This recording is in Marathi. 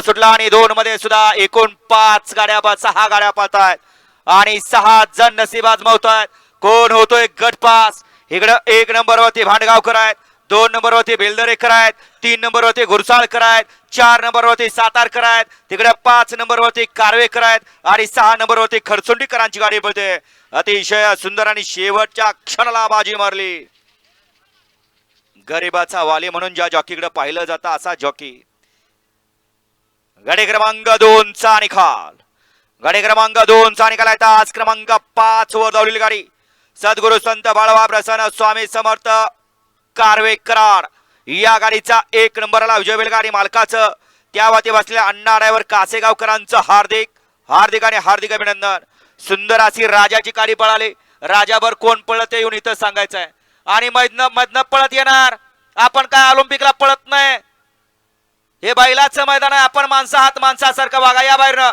सुटला आणि दोन मध्ये सुद्धा एकूण पाच गाड्या पा- सहा गाड्या पाहतायत आणि सहा जण नसीब आहेत कोण होतोय गट पास इकडं एक नंबरवरती भांडगावकर आहेत. दोन नंबरवरती बेलदरेकर आहेत. तीन नंबरवरती घुरसाळकर आहेत. चार नंबरवरती सातारकर आहेत. तिकडे पाच नंबरवरती कारवेकर आहेत. आणि सहा नंबरवरती खरसुंडीकरांची गाडी पळते. अतिशय सुंदर आणि शेवटच्या क्षणाला बाजी मारली. गरीबाचा वाली म्हणून ज्या जॉकीकडे पाहिलं जातं असा जॉकी. गडी क्रमांक दोन चा निकाल गाडी क्रमांक दोनचा निकाल आहे आज क्रमांक पाच वर धावलेली गाडी. सद्गुरु संत बाळवा प्रसन्न स्वामी समर्थ कारवे कराड. या गाडीचा एक नंबरला विजय गाडी मालकाचं. त्यावरती बसलेल्या अण्णा ड्रायव्हर कासेगावकरांचं हार्दिक हार्दिक आणि हार्दिक अभिनंदन. सुंदर अशी राजाची गाडी पळाली. राजाभर कोण पळत ते येऊन इथं सांगायचं आहे आणि मधनं मधनं पळत येणार. आपण काय ऑलिम्पिकला पळत नाही. हे बैलाचं मैदान आहे. आपण माणसं हात माणसासारखं वागा या बाहेरनं.